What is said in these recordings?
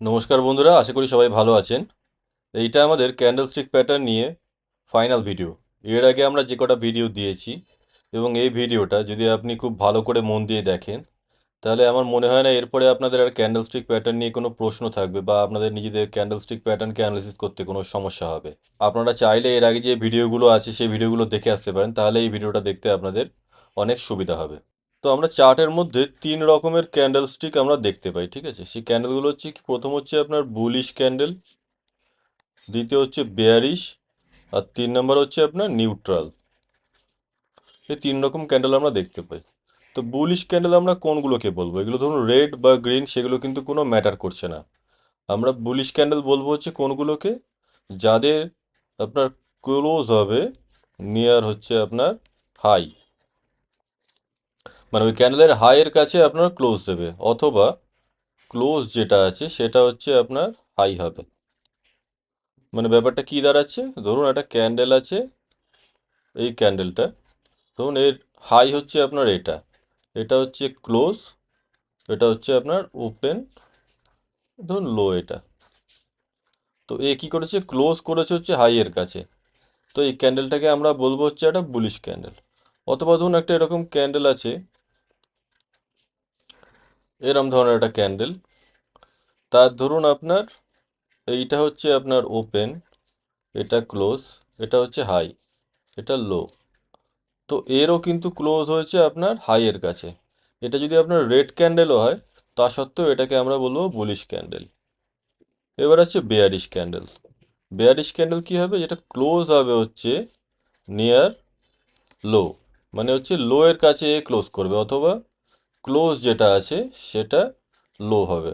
নমস্কার বন্ধুরা, আশা করি সবাই ভালো আছেন। এইটা আমাদের ক্যান্ডেলস্টিক প্যাটার্ন নিয়ে ফাইনাল ভিডিও এর আগে আমরা যে কটা ভিডিও দিয়েছি, এবং এই ভিডিওটা যদি আপনি খুব ভালো করে মন দিয়ে দেখেন, তাহলে আমার মনে হয় না এরপরে আপনাদের আর ক্যান্ডেলস্টিক প্যাটার্ন নিয়ে কোনো প্রশ্ন থাকবে, বা আপনাদের নিজেদের ক্যান্ডেলস্টিক প্যাটার্নকে অ্যানালিসিস করতে কোনো সমস্যা হবে। আপনারা চাইলে এর আগে যে ভিডিওগুলো আছে, সেই ভিডিওগুলো দেখে আসতে পারেন, তাহলে এই ভিডিওটা দেখতে আপনাদের অনেক সুবিধা হবে। তো আমরা চার্টের মধ্যে তিন রকমের ক্যান্ডেল স্টিক আমরা দেখতে পাই, ঠিক আছে? সেই ক্যান্ডেলগুলো হচ্ছে কি? প্রথম হচ্ছে আপনার বুলিশ ক্যান্ডেল দ্বিতীয় হচ্ছে বেয়ারিশ আর তিন নম্বর হচ্ছে আপনার নিউট্রাল এই তিন রকম ক্যান্ডেল আমরা দেখতে পাই। তো বুলিশ ক্যান্ডেল আমরা কোনগুলোকে বলব? এগুলো ধরুন রেড বা গ্রিন সেগুলো কিন্তু কোনো ম্যাটার করছে না। আমরা বুলিশ ক্যান্ডেল বলব হচ্ছে কোনগুলোকে? যাদের আপনার ক্লোজ হবে নিয়ার হচ্ছে আপনার হাই মানে ওই ক্যান্ডেলের হাইয়ের কাছে আপনার ক্লোজ দেবে, অথবা ক্লোজ যেটা আছে সেটা হচ্ছে আপনার হাই হবে। মানে ব্যাপারটা কি দাঁড়াচ্ছে? ধরুন একটা ক্যান্ডেল আছে, এই ক্যান্ডেলটা ধরুন এর হাই হচ্ছে আপনার এটা এটা হচ্ছে ক্লোজ এটা হচ্ছে আপনার ওপেন ধরুন লো এটা। তো এ কি করেছে? ক্লোজ করেছে হচ্ছে হাইয়ের কাছে। তো এই ক্যান্ডেলটাকে আমরা বলব হচ্ছে একটা বুলিশ ক্যান্ডেল অথবা ধরুন একটা এরকম ক্যান্ডেল আছে এরম ধরনের একটা ক্যান্ডেল তার ধরুন আপনার, এইটা হচ্ছে আপনার ওপেন এটা ক্লোজ এটা হচ্ছে হাই এটা লো তো এরও কিন্তু ক্লোজ হয়েছে আপনার হাইয়ের কাছে। এটা যদি আপনার রেড ক্যান্ডেলও হয়, তা সত্ত্বেও এটাকে আমরা বলব বুলিশ ক্যান্ডেল এবার আছে বেয়ারিশ ক্যান্ডেল বেয়ারিশ ক্যান্ডেল কি হবে? যেটা ক্লোজ হবে হচ্ছে নিয়ার লো মানে হচ্ছে লো এর কাছে ক্লোজ করবে, অথবা ক্লোজ যেটা আছে, সেটা লো হবে।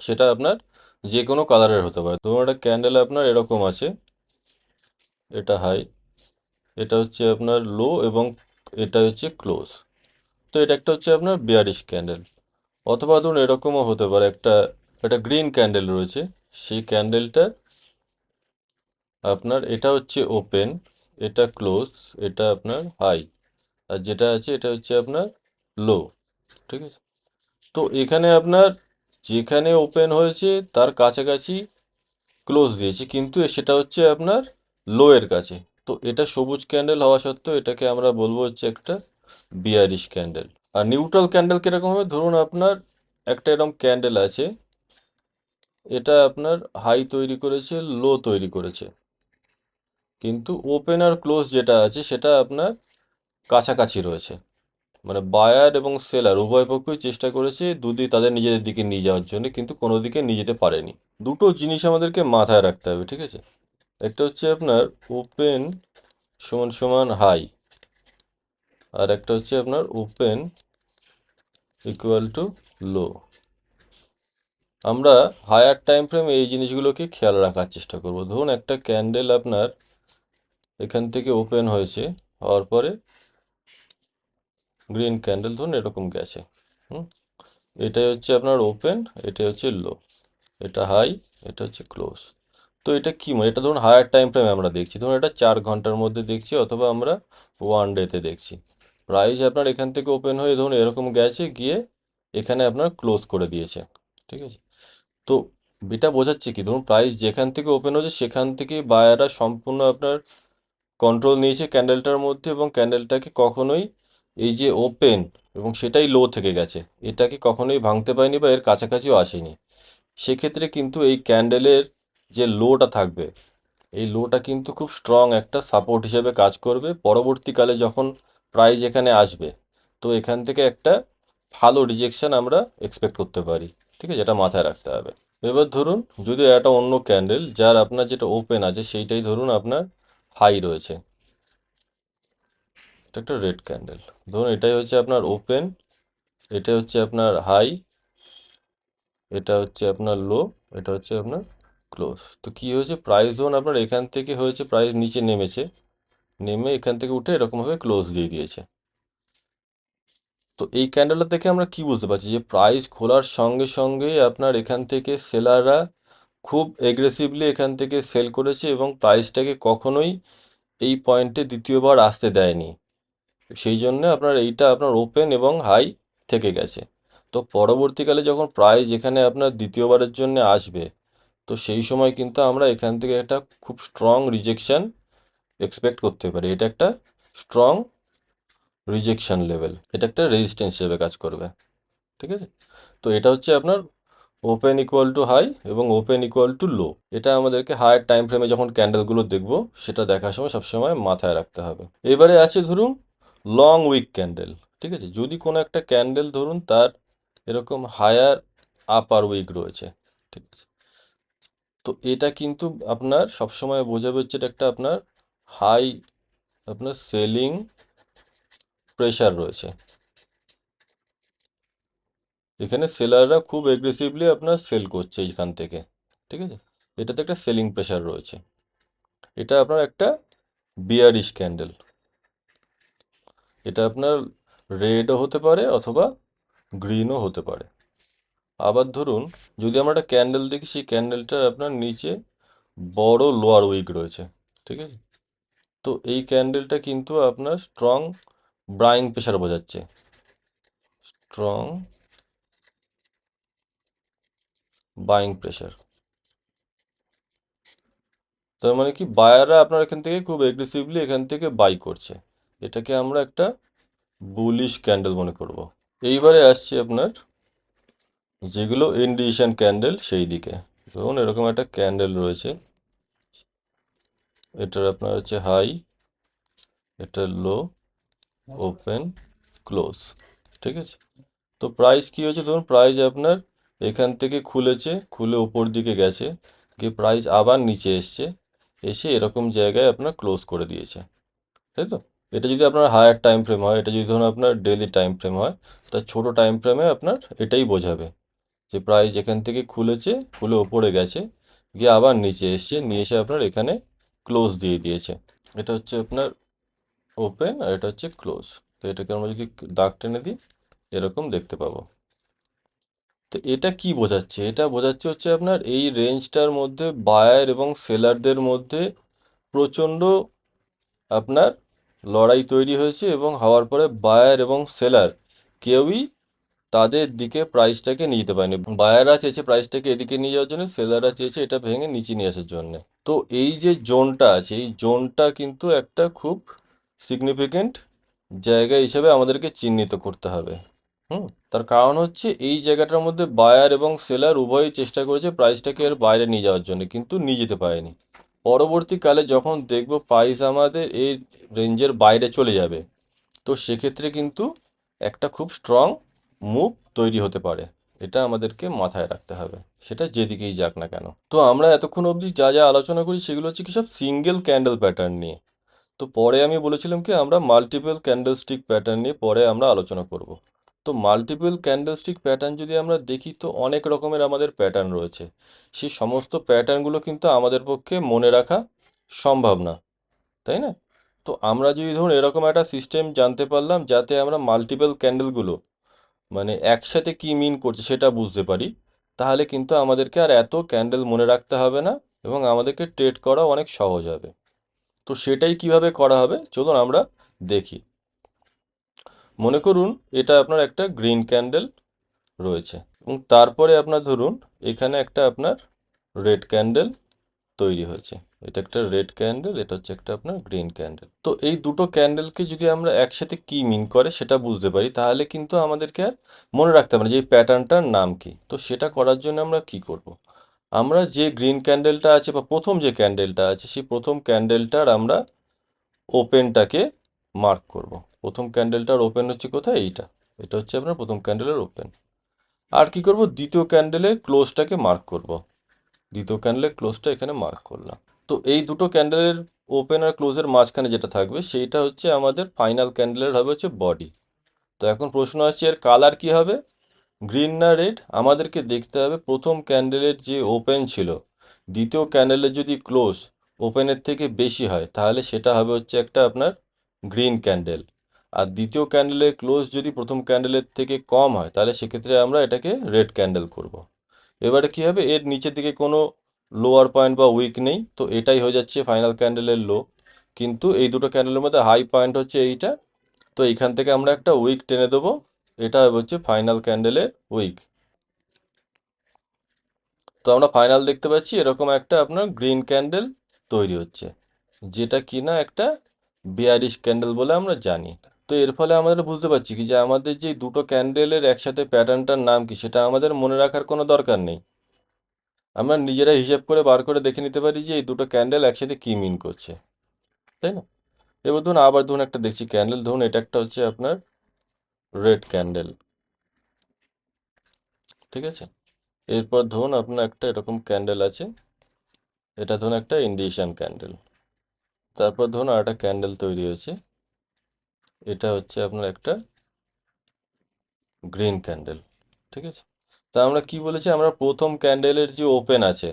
সেটা আপনার যে কোনো কালারের হতে পারে। ধরুন একটা ক্যান্ডেল আপনার এরকম আছে, এটা হাই এটা হচ্ছে আপনার লো এবং এটা হচ্ছে ক্লোজ তো এটা একটা হচ্ছে আপনার বিয়ারিশ ক্যান্ডেল অথবা ধরুন এরকমও হতে পারে, একটা একটা গ্রিন ক্যান্ডেল রয়েছে, সেই ক্যান্ডেলটা আপনার এটা হচ্ছে ওপেন এটা ক্লোজ এটা আপনার হাই আর যেটা আছে, এটা হচ্ছে আপনার লো, ঠিক আছে? তো এখানে আপনার যেখানে ওপেন হয়েছে, তার কাছাকাছি ক্লোজ দিয়েছি, কিন্তু সেটা হচ্ছে আপনার লো এর কাছে। তো এটা সবুজ ক্যান্ডেল হওয়া সত্ত্বেও এটাকে আমরা বলব হচ্ছে একটা বিয়ারিশ ক্যান্ডেল আর নিউট্রাল ক্যান্ডেল কীরকম হবে? ধরুন আপনার একটা এরকম ক্যান্ডেল আছে, এটা আপনার হাই তৈরি করেছে লো তৈরি করেছে। কিন্তু ওপেন আর ক্লোজ যেটা আছে, সেটা আপনার কাছাকাছি রয়েছে। মানে বায়ার এবং সেলার উভয় পক্ষই চেষ্টা করেছে দুদিক তাদের নিজেদের দিকে নিয়ে যাওয়ার জন্য, কিন্তু কোনো দিকে নিয়ে যেতে পারেনি। দুটো জিনিস আমাদেরকে মাথায় রাখতে হবে, ঠিক আছে? একটা হচ্ছে আপনার ওপেন সমান সমান হাই আর একটা হচ্ছে আপনার ওপেন ইকুয়াল টু লো আমরা হায়ার টাইম ফ্রেমে এই জিনিসগুলোকে খেয়াল রাখার চেষ্টা করব। ধরুন একটা ক্যান্ডেল আপনার এখান থেকে ওপেন হয়েছে, হওয়ার পরে গ্রিন ক্যান্ডেল ধরুন এরকম গেছে, হুম? এটাই হচ্ছে আপনার ওপেন এটাই হচ্ছে লো এটা হাই এটা হচ্ছে ক্লোজ তো এটা কি মানে এটা ধরুন হায়ার টাইম ফ্রেমে আমরা দেখছি, ধরুন এটা চার ঘণ্টার মধ্যে দেখছি অথবা আমরা ওয়ান ডেতে দেখছি প্রাইস আপনার এখান থেকে ওপেন হয়ে ধরুন এরকম গেছে, গিয়ে এখানে আপনার ক্লোজ করে দিয়েছে, ঠিক আছে? তো এটা বোঝাচ্ছে কি, ধরুন প্রাইস যেখান থেকে ওপেন হয়েছে সেখান থেকে বায়াররা সম্পূর্ণ আপনার কন্ট্রোল নিয়েছে ক্যান্ডেলটার মধ্যে এবং ক্যান্ডেলটাকে কখনোই এই যে ওপেন এবং সেটাই লো থেকে গেছে, এটাকে কখনোই ভাঙতে পারেনি বা এর কাছাকাছিও আসেনি। সেক্ষেত্রে কিন্তু এই ক্যান্ডেলের যে লোটা থাকবে, এই লোটা কিন্তু খুব স্ট্রং একটা সাপোর্ট হিসেবে কাজ করবে পরবর্তীকালে যখন প্রাইস এখানে আসবে। তো এখান থেকে একটা ভালো রিজেকশন আমরা এক্সপেক্ট করতে পারি, ঠিক আছে? এটা মাথায় রাখতে হবে। এবার ধরুন, যদি একটা অন্য ক্যান্ডেল যার আপনার যেটা ওপেন আছে, সেইটাই ধরুন আপনার হাই রয়েছে। এটা একটা রেড ক্যান্ডেল ধরুন এটাই হচ্ছে আপনার ওপেন এটা হচ্ছে আপনার হাই এটা হচ্ছে আপনার লো এটা হচ্ছে আপনার ক্লোজ তো কি হয়েছে? প্রাইস জোন আপনার এখান থেকে হয়েছে প্রাইস নিচে নেমেছে, নেমে এখান থেকে উঠে এরকমভাবে ক্লোজ দিয়ে দিয়েছে। তো এই ক্যান্ডেলটা দেখে আমরা কি বুঝতে পারছি? যে প্রাইস খোলার সঙ্গে সঙ্গে আপনার এখান থেকে সেলাররা খুব এগ্রেসিভলি এখান থেকে সেল করেছে এবং প্রাইসটাকে কখনোই এই পয়েন্টে দ্বিতীয়বার আসতে দেয়নি। সেই জন্য আপনার এইটা আপনার ওপেন এবং হাই থেকে গেছে। তো পরবর্তীকালে যখন প্রাইস এখানে আপনার দ্বিতীয়বারের জন্য আসবে, তো সেই সময় কিন্তু আমরা এখান থেকে একটা খুব স্ট্রং রিজেকশন এক্সপেক্ট করতে পারি। এটা একটা স্ট্রং রিজেকশন লেভেল এটা একটা রেজিস্ট্যান্স হিসেবে কাজ করবে। ঠিক আছে? তো এটা হচ্ছে আপনার ওপেন ইকুয়াল টু হাই এবং ওপেন ইকুয়াল টু লো এটা আমাদেরকে হায়ার টাইম ফ্রেমে যখন ক্যান্ডেলগুলো দেখব, সেটা দেখার সময় সবসময় মাথায় রাখতে হবে। এবারে আছে ধরুন লং উইক ক্যান্ডেল ঠিক আছে? যদি কোনো একটা ক্যান্ডেল ধরুন, তার এরকম হায়ার আপার উইক রয়েছে, ঠিক আছে? তো এটা কিন্তু আপনার সবসময় বোঝাবে হচ্ছে এটা একটা আপনার হাই আপনার সেলিং প্রেশার রয়েছে। এখানে সেলাররা খুব এগ্রেসিভলি আপনার সেল করছে এইখান থেকে, ঠিক আছে? এটাতে একটা সেলিং প্রেশার রয়েছে। এটা আপনার একটা বিয়ারিশ ক্যান্ডেল এটা আপনার রেডও হতে পারে অথবা গ্রিনও হতে পারে। আবার ধরুন, যদি আমরা একটা ক্যান্ডেল দেখি, সেই ক্যান্ডেলটার আপনার নিচে বড় লোয়ার উইক রয়েছে, ঠিক আছে? তো এই ক্যান্ডেলটা কিন্তু আপনার স্ট্রং ব্রাইং প্রেশার বোঝাচ্ছে। স্ট্রং বাইং প্রেশার তার মানে কি বায়াররা আপনার এখান থেকে খুব এগ্রেসিভলি এখান থেকে বাই করছে। এটাকে আমরা একটা বুলিশ ক্যান্ডেল মনে করব। এইবারে আসছে আপনার যেগুলো ইন্ডিশন ক্যান্ডেল সেই দিকে। ধরুন এরকম একটা ক্যান্ডেল রয়েছে। এটার আপনার হচ্ছে হাই এটা লো ওপেন ক্লোজ ঠিক আছে? তো প্রাইস কি হয়েছে? ধরুন প্রাইস আপনার এখান থেকে খুলেছে, খুলে ওপর দিকে গেছে, গিয়ে প্রাইস আবার নিচে এসছে, এসে এরকম জায়গায় আপনার ক্লোজ করে দিয়েছে। তাই তো? এটা যদি আপনার হায়ার টাইম ফ্রেম হয়, এটা যদি ধরুন আপনার ডেলি টাইম ফ্রেম হয়, তা ছোট টাইম ফ্রেমে আপনার এটাই বোঝাবে। যে প্রাইস এখান থেকে খুলেছে, খুলে ওপরে গেছে, গিয়ে আবার নিচে এসছে, নিয়ে এসে আপনার এখানে ক্লোজ দিয়ে দিয়েছে। এটা হচ্ছে আপনার ওপেন আর এটা হচ্ছে ক্লোজ তো এটাকে আমরা যদি দাগ টেনে দিই, এরকম দেখতে পাবো। তো এটা কি বোঝাচ্ছে? এটা বোঝাচ্ছে হচ্ছে আপনার এই রেঞ্জটার মধ্যে বায়ার এবং সেলারদের মধ্যে প্রচণ্ড আপনার লড়াই তৈরি হয়েছে এবং হওয়ার পরে বায়ার এবং সেলার কেউই তাদের দিকে প্রাইসটাকে নিয়ে যেতে পারেনি। বায়াররা চেয়েছে প্রাইসটাকে এদিকে নিয়ে যাওয়ার জন্য, সেলাররা চেয়েছে এটা ভেঙে নিচে নিয়ে আসার জন্য। তো এই যে জোনটা আছে, এই জোনটা কিন্তু একটা খুব সিগনিফিকেন্ট জায়গা হিসেবে আমাদেরকে চিহ্নিত করতে হবে। হুম? তার কারণ হচ্ছে এই জায়গাটার মধ্যে বায়ার এবং সেলার উভয়ই চেষ্টা করেছে প্রাইসটাকে এর বাইরে নিয়ে যাওয়ার জন্য, কিন্তু নিয়ে যেতে পারেনি। পরবর্তীকালে যখন দেখব প্রাইস আমাদের এই রেঞ্জের বাইরে চলে যাবে, তো সেক্ষেত্রে কিন্তু একটা খুব স্ট্রং মুভ তৈরি হতে পারে। এটা আমাদেরকে মাথায় রাখতে হবে। সেটা যেদিকেই যাক না কেন। তো আমরা এতক্ষণ অবধি যা যা আলোচনা করি সেগুলো হচ্ছে কি সব সিঙ্গেল ক্যান্ডেল প্যাটার্ন নিয়ে। তো পরে আমি বলেছিলাম কি আমরা মাল্টিপল ক্যান্ডেলস্টিক প্যাটার্ন নিয়ে পরে আমরা আলোচনা করব। তো মাল্টিপল ক্যান্ডেলস্টিক প্যাটার্ন যদি আমরা দেখি, তো অনেক রকমের আমাদের প্যাটার্ন রয়েছে। সেই সমস্ত প্যাটার্নগুলো কিন্তু আমাদের পক্ষে মনে রাখা সম্ভব না, তাই না? তো আমরা যদি ধরুন এরকম একটা সিস্টেম জানতে পারলাম, যাতে আমরা মাল্টিপল ক্যান্ডেলগুলো মানে একসাথে কি মিন করছে সেটা বুঝতে পারি, তাহলে কিন্তু আমাদেরকে আর এত ক্যান্ডেল মনে রাখতে হবে না এবং আমাদেরকে ট্রেড করা অনেক সহজ হবে। তো সেটাই কীভাবে করা হবে, চলুন আমরা দেখি। মনে করুন এটা আপনার একটা গ্রিন ক্যান্ডেল রয়েছে এবং তারপরে আপনার ধরুন এখানে একটা আপনার রেড ক্যান্ডেল তৈরি হয়েছে এটা একটা রেড ক্যান্ডেল এটা হচ্ছে একটা আপনার গ্রিন ক্যান্ডেল তো এই দুটো ক্যান্ডেলকে যদি আমরা একসাথে কি মিন করে সেটা বুঝতে পারি, তাহলে কিন্তু আমাদেরকে আর মনে রাখতে হবে না যে এই প্যাটার্নটার নাম কি তো সেটা করার জন্য আমরা কি করব। আমরা যে গ্রিন ক্যান্ডেলটা আছে বা প্রথম যে ক্যান্ডেলটা আছে, সেই প্রথম ক্যান্ডেলটার আমরা ওপেনটাকে মার্ক করব। প্রথম ক্যান্ডেলটার ওপেন হচ্ছে কোথায়? এইটা। এটা হচ্ছে আপনার প্রথম ক্যান্ডেলের ওপেন আর কি করব? দ্বিতীয় ক্যান্ডেলের ক্লোজটাকে মার্ক করব। দ্বিতীয় ক্যান্ডেলের ক্লোজটা এখানে মার্ক করলাম। তো এই দুটো ক্যান্ডেলের ওপেন আর ক্লোজের মাঝখানে যেটা থাকবে, সেইটা হচ্ছে আমাদের ফাইনাল ক্যান্ডেলের হবে হচ্ছে বডি তো এখন প্রশ্ন আসছে, এর কালার কি হবে? গ্রিন না রেড আমাদেরকে দেখতে হবে প্রথম ক্যান্ডেলের যে ওপেন ছিল, দ্বিতীয় ক্যান্ডেলের যদি ক্লোজ ওপেনের থেকে বেশি হয়, তাহলে সেটা হবে হচ্ছে একটা আপনার গ্রিন ক্যান্ডেল আর দ্বিতীয় ক্যান্ডেলের ক্লোজ যদি প্রথম ক্যান্ডেলের থেকে কম হয়, তাহলে সেক্ষেত্রে আমরা এটাকে রেড ক্যান্ডেল করব। এবারে কি হবে? এর নিচের দিকে কোনো লোয়ার পয়েন্ট বা উইক নেই, তো এটাই হয়ে যাচ্ছে ফাইনাল ক্যান্ডেলের লো কিন্তু এই দুটো ক্যান্ডেলের মধ্যে হাই পয়েন্ট হচ্ছে এইটা, তো এইখান থেকে আমরা একটা উইক টেনে দেবো। এটা হচ্ছে ফাইনাল ক্যান্ডেলের উইক তো আমরা ফাইনাল দেখতে পাচ্ছি, এরকম একটা আপনার গ্রিন ক্যান্ডেল তৈরি হচ্ছে, যেটা কিনা একটা বেয়ারিশ ক্যান্ডেল বলে আমরা জানি। তো এর ফলে আমাদের বুঝতে পারছি কি যে আমাদের যে দুটো ক্যান্ডেলের একসাথে প্যাটার্নটার নাম কি, সেটা আমাদের মনে রাখার কোনো দরকার নেই। আমরা নিজেরা হিসেব করে বার করে দেখে নিতে পারি যে এই দুটো ক্যান্ডেল একসাথে কি মিন করছে। তাই না? এবার ধরুন আবার ধরুন একটা দেখছি ক্যান্ডেল ধরুন এটা একটা হচ্ছে আপনার রেড ক্যান্ডেল ঠিক আছে? এরপর ধরুন আপনার একটা এরকম ক্যান্ডেল আছে। এটা ধরুন একটা ইন্ডিয়েশন ক্যান্ডেল তারপর ধরুন আর একটা ক্যান্ডেল তৈরি হয়েছে। এটা হচ্ছে আপনার একটা গ্রিন ক্যান্ডেল ঠিক আছে? তা আমরা কি বলেছি? আমরা প্রথম ক্যান্ডেলের যে ওপেন আছে,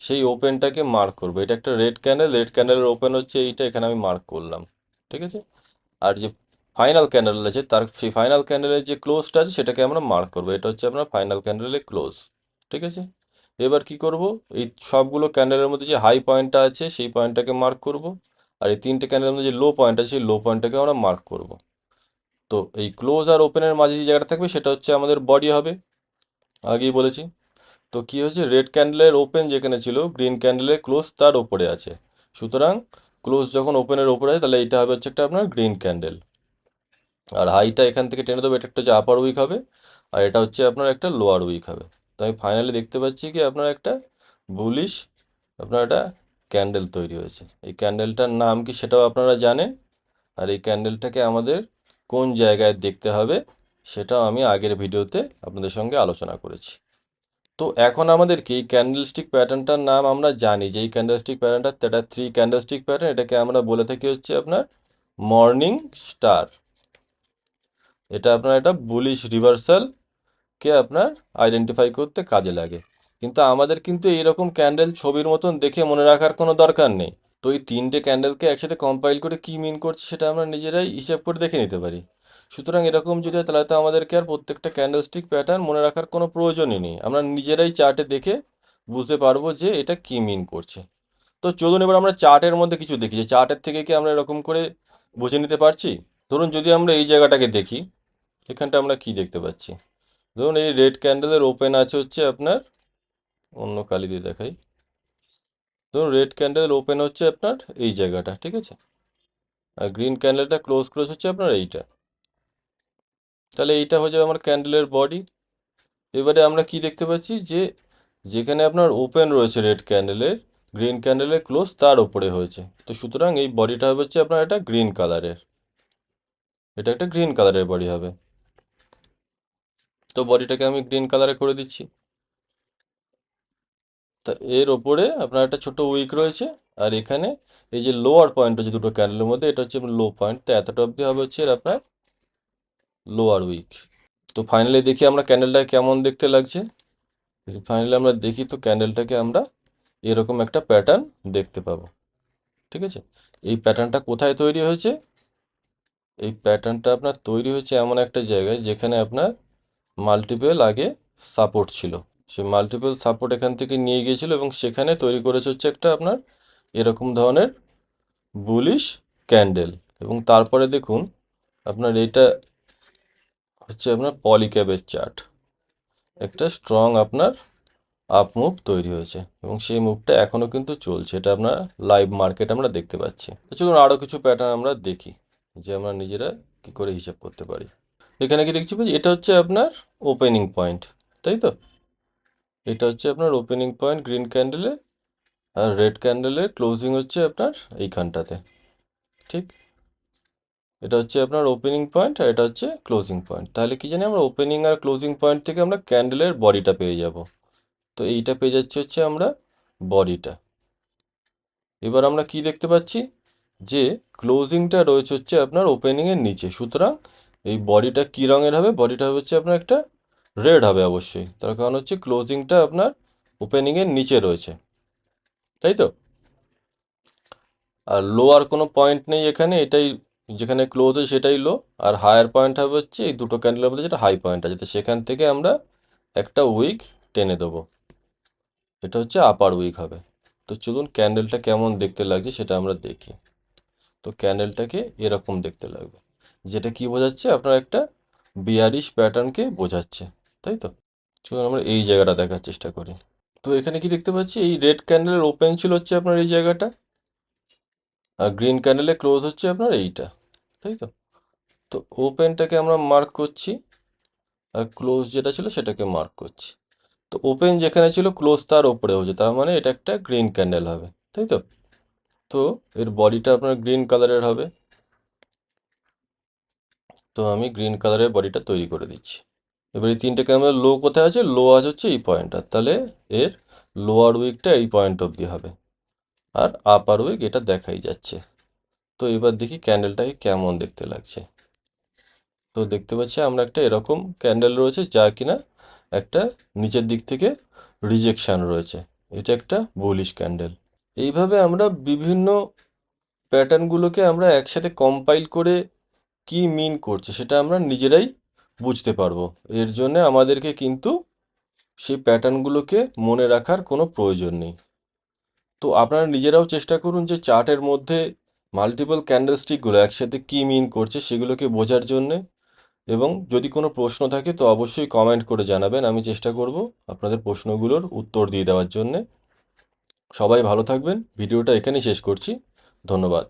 সেই ওপেনটাকে মার্ক করব। এটা একটা রেড ক্যান্ডেল রেড ক্যান্ডেলের ওপেন হচ্ছে এইটা, এখানে আমি মার্ক করলাম, ঠিক আছে? আর যে ফাইনাল ক্যান্ডেল আছে, তার সেই ফাইনাল ক্যান্ডেলের যে ক্লোজটা আছে, সেটাকে আমরা মার্ক করব। এটা হচ্ছে আপনার ফাইনাল ক্যান্ডেলের ক্লোজ ঠিক আছে? এবার কি করব? এই সবগুলো ক্যান্ডেলের মধ্যে যে হাই পয়েন্টটা আছে, সেই পয়েন্টটাকে মার্ক করব। আর এই তিনটে ক্যান্ডেলের মধ্যে যে লো পয়েন্ট আছে, সেই লো পয়েন্টটাকে আমরা মার্ক করব। তো এই ক্লোজ আর ওপেনের মাঝে যে জায়গাটা থাকবে, সেটা হচ্ছে আমাদের বডি হবে। আগেই বলেছি। তো কি হচ্ছে রেড ক্যান্ডেলের ওপেন যেখানে ছিল গ্রিন ক্যান্ডেলের ক্লোজ তার ওপরে আছে। সুতরাং ক্লোজ যখন ওপেনের ওপরে আছে, তাহলে এটা হবে হচ্ছে একটা আপনার গ্রিন ক্যান্ডেল আর হাইটা এখান থেকে টেনে দেবো, এটা একটা হচ্ছে আপার উইক হবে, আর এটা হচ্ছে আপনার একটা লোয়ার উইক হবে। তো আমি ফাইনালি দেখতে পাচ্ছি কি আপনার একটা বুলিশ আপনার একটা ক্যান্ডেল তৈরি হয়েছে। এই ক্যান্ডেলটার নাম কি সেটাও আপনারা জানেন? আর এই ক্যান্ডেলটাকে আমাদের কোন জায়গায় দেখতে হবে সেটাও আমি আগের ভিডিওতে আপনাদের সঙ্গে আলোচনা করেছি। তো এখন আমাদেরকে এই ক্যান্ডেলস্টিক প্যাটার্নটার নাম আমরা জানি যে এই ক্যান্ডেলস্টিক প্যাটার্নটা এটা থ্রি ক্যান্ডেলস্টিক প্যাটার্ন এটাকে আমরা বলে থাকি হচ্ছে আপনার মর্নিং স্টার এটা আপনার একটা বুলিশ রিভার্সালকে আপনার আইডেন্টিফাই করতে কাজে লাগে। কিন্তু আমাদের কিন্তু এইরকম ক্যান্ডেল ছবির মতন দেখে মনে রাখার কোনো দরকার নেই। তো এই তিনটে ক্যান্ডেলকে একসাথে কম্পাইল করে কী মিন করছে সেটা আমরা নিজেরাই হিসাব করে দেখে নিতে পারি। সুতরাং এরকম যদি হয় তাহলে তো আমাদেরকে আর প্রত্যেকটা ক্যান্ডেলস্টিক প্যাটার্ন মনে রাখার কোনো প্রয়োজনই নেই। আমরা নিজেরাই চার্টে দেখে বুঝতে পারব যে এটা কী মিন করছে। তো চলুন এবার আমরা চার্টের মধ্যে কিছু দেখি যে চার্টের থেকে কি আমরা এরকম করে বুঝে নিতে পারছি? ধরুন যদি আমরা এই জায়গাটাকে দেখি, এখানটা আমরা কি দেখতে পাচ্ছি? ধরুন এই রেড ক্যান্ডেলের ওপেন আছে হচ্ছে আপনার অন্য কালি দিয়ে দেখাই। ধরুন রেড ক্যান্ডেল ওপেন হচ্ছে আপনার এই জায়গাটা, ঠিক আছে? আর গ্রিন ক্যান্ডেলটা ক্লোজ ক্লোজ হচ্ছে আপনার এইটা। তাহলে এইটা হয়ে যাবে আমার ক্যান্ডেলের বডি এবারে আমরা কি দেখতে পাচ্ছি যে যেখানে আপনার ওপেন রয়েছে রেড ক্যান্ডেলের গ্রিন ক্যান্ডেলের ক্লোজ তার ওপরে হয়েছে। তো সুতরাং এই বডিটা হচ্ছে আপনার এটা গ্রিন কালারের এটা একটা গ্রিন কালারের বডি হবে। তো বডিটাকে আমি গ্রিন কালারে করে দিচ্ছি। তা এর ওপরে আপনার একটা ছোট উইক রয়েছে, আর এখানে এই যে লোয়ার পয়েন্ট রয়েছে দুটো ক্যান্ডেলের মধ্যে, এটা হচ্ছে লো পয়েন্ট তো এতটা অবধি হবে হচ্ছে এর আপনার লোয়ার উইক তো ফাইনালি দেখি আমরা ক্যান্ডেলটা কেমন দেখতে লাগছে। ফাইনালি আমরা দেখি তো ক্যান্ডেলটাকে আমরা এরকম একটা প্যাটার্ন দেখতে পাবো। ঠিক আছে? এই প্যাটার্নটা কোথায় তৈরি হয়েছে? এই প্যাটার্নটা আপনার তৈরি হয়েছে এমন একটা জায়গায় যেখানে আপনার মাল্টিপল আগে সাপোর্ট ছিল। সে মাল্টিপল সাপোর্ট এখান থেকে নিয়ে গিয়েছিল এবং সেখানে তৈরি করেছে হচ্ছে একটা আপনার এরকম ধরনের বুলিশ ক্যান্ডেল এবং তারপরে দেখুন, আপনার এটা হচ্ছে আপনার পলিক্যাবের চার্ট একটা স্ট্রং আপনার আপ মুভ তৈরি হয়েছে এবং সেই মুভটা এখনও কিন্তু চলছে। এটা আপনার লাইভ মার্কেট আমরা দেখতে পাচ্ছি। চলুন আরও কিছু প্যাটার্ন আমরা দেখি, যে আমরা নিজেরা কী করে হিসাব করতে পারি। এখানে কি দেখছি এটা হচ্ছে আপনার ওপেনিং পয়েন্ট তাই তো? এটা হচ্ছে আপনার ওপেনিং পয়েন্ট গ্রিন ক্যান্ডেলে আর রেড ক্যান্ডেলের ক্লোজিং হচ্ছে আপনার এইখানটাতে, ঠিক? এটা হচ্ছে আপনার ওপেনিং পয়েন্ট আর এটা হচ্ছে ক্লোজিং পয়েন্ট তাহলে কি জানি আমরা ওপেনিং আর ক্লোজিং পয়েন্ট থেকে আমরা ক্যান্ডেলের বডিটা পেয়ে যাব। তো এইটা পেয়ে যাচ্ছে হচ্ছে আমরা বডিটা এবার আমরা কি দেখতে পাচ্ছি? যে ক্লোজিংটা রয়েছে হচ্ছে আপনার ওপেনিংয়ের নিচে। সুতরাং এই বডিটা কী রঙের হবে? বডিটা হচ্ছে আপনার একটা রেড হবে অবশ্যই। তার কারণ হচ্ছে ক্লোজিংটা আপনার ওপেনিংয়ের নিচে রয়েছে। তাই তো? আর লোয়ার কোনো পয়েন্ট নেই এখানে, এটাই যেখানে ক্লোজ হয় সেটাই লো আর হায়ার পয়েন্ট হবে হচ্ছে এই দুটো ক্যান্ডেলের মধ্যে যেটা হাই পয়েন্ট আছে তো সেখান থেকে আমরা একটা উইক টেনে দেবো। এটা হচ্ছে আপার উইক হবে। তো চলুন ক্যান্ডেলটা কেমন দেখতে লাগছে সেটা আমরা দেখি। তো ক্যান্ডেলটাকে এরকম দেখতে লাগবে। যেটা কি বোঝাচ্ছে? আপনার একটা বিয়ারিশ প্যাটার্নকে বোঝাচ্ছে। তাই তো? চলুন আমরা এই জায়গাটা দেখার চেষ্টা করি। তো এখানে কি দেখতে পাচ্ছি? এই রেড ক্যান্ডেলের ওপেন ছিল হচ্ছে আপনার এই জায়গাটা। আর গ্রিন ক্যান্ডেলে ক্লোজ হচ্ছে আপনার এইটা। তাই তো? তো ওপেনটাকে আমরা মার্ক করছি। আর ক্লোজ যেটা ছিল সেটাকে মার্ক করছি। তো ওপেন যেখানে ছিল ক্লোজ তার ওপরে হচ্ছে। তার মানে এটা একটা গ্রিন ক্যান্ডেল হবে। তাই তো? তো এর বডিটা আপনার গ্রিন কালারের হবে। তো আমি গ্রিন কালারের বডিটা তৈরি করে দিচ্ছি। এবার এই তিনটে ক্যামেরা লো কোথায় আছে? লো আজ হচ্ছে এই পয়েন্টটা তাহলে এর লোয়ার উইকটা এই পয়েন্ট অবধি হবে। আর আপার উইক এটা দেখাই যাচ্ছে। তো এবার দেখি ক্যান্ডেলটাকে কেমন দেখতে লাগছে। তো দেখতে পাচ্ছি আমরা একটা এরকম ক্যান্ডেল রয়েছে যা কিনা একটা নিচের দিক থেকে রিজেকশান রয়েছে। এটা একটা বুলিশ ক্যান্ডেল এইভাবে আমরা বিভিন্ন প্যাটার্নগুলোকে আমরা একসাথে কম্পাইল করে কি মিন করছে সেটা আমরা নিজেরাই বুঝতে পারব। এর জন্য আমাদেরকে কিন্তু সেই প্যাটার্নগুলোকে মনে রাখার কোনো প্রয়োজন নেই। তো আপনারা নিজেরাও চেষ্টা করুন যে চার্টের মধ্যে মাল্টিপল ক্যান্ডেলস্টিকগুলো একসাথে কী মিন করছে সেগুলোকে বোঝার জন্যে। এবং যদি কোনো প্রশ্ন থাকে তো অবশ্যই কমেন্ট করে জানাবেন, আমি চেষ্টা করব আপনাদের প্রশ্নগুলোর উত্তর দিয়ে দেওয়ার জন্যে। সবাই ভালো থাকবেন, ভিডিওটা এখানেই শেষ করছি, ধন্যবাদ।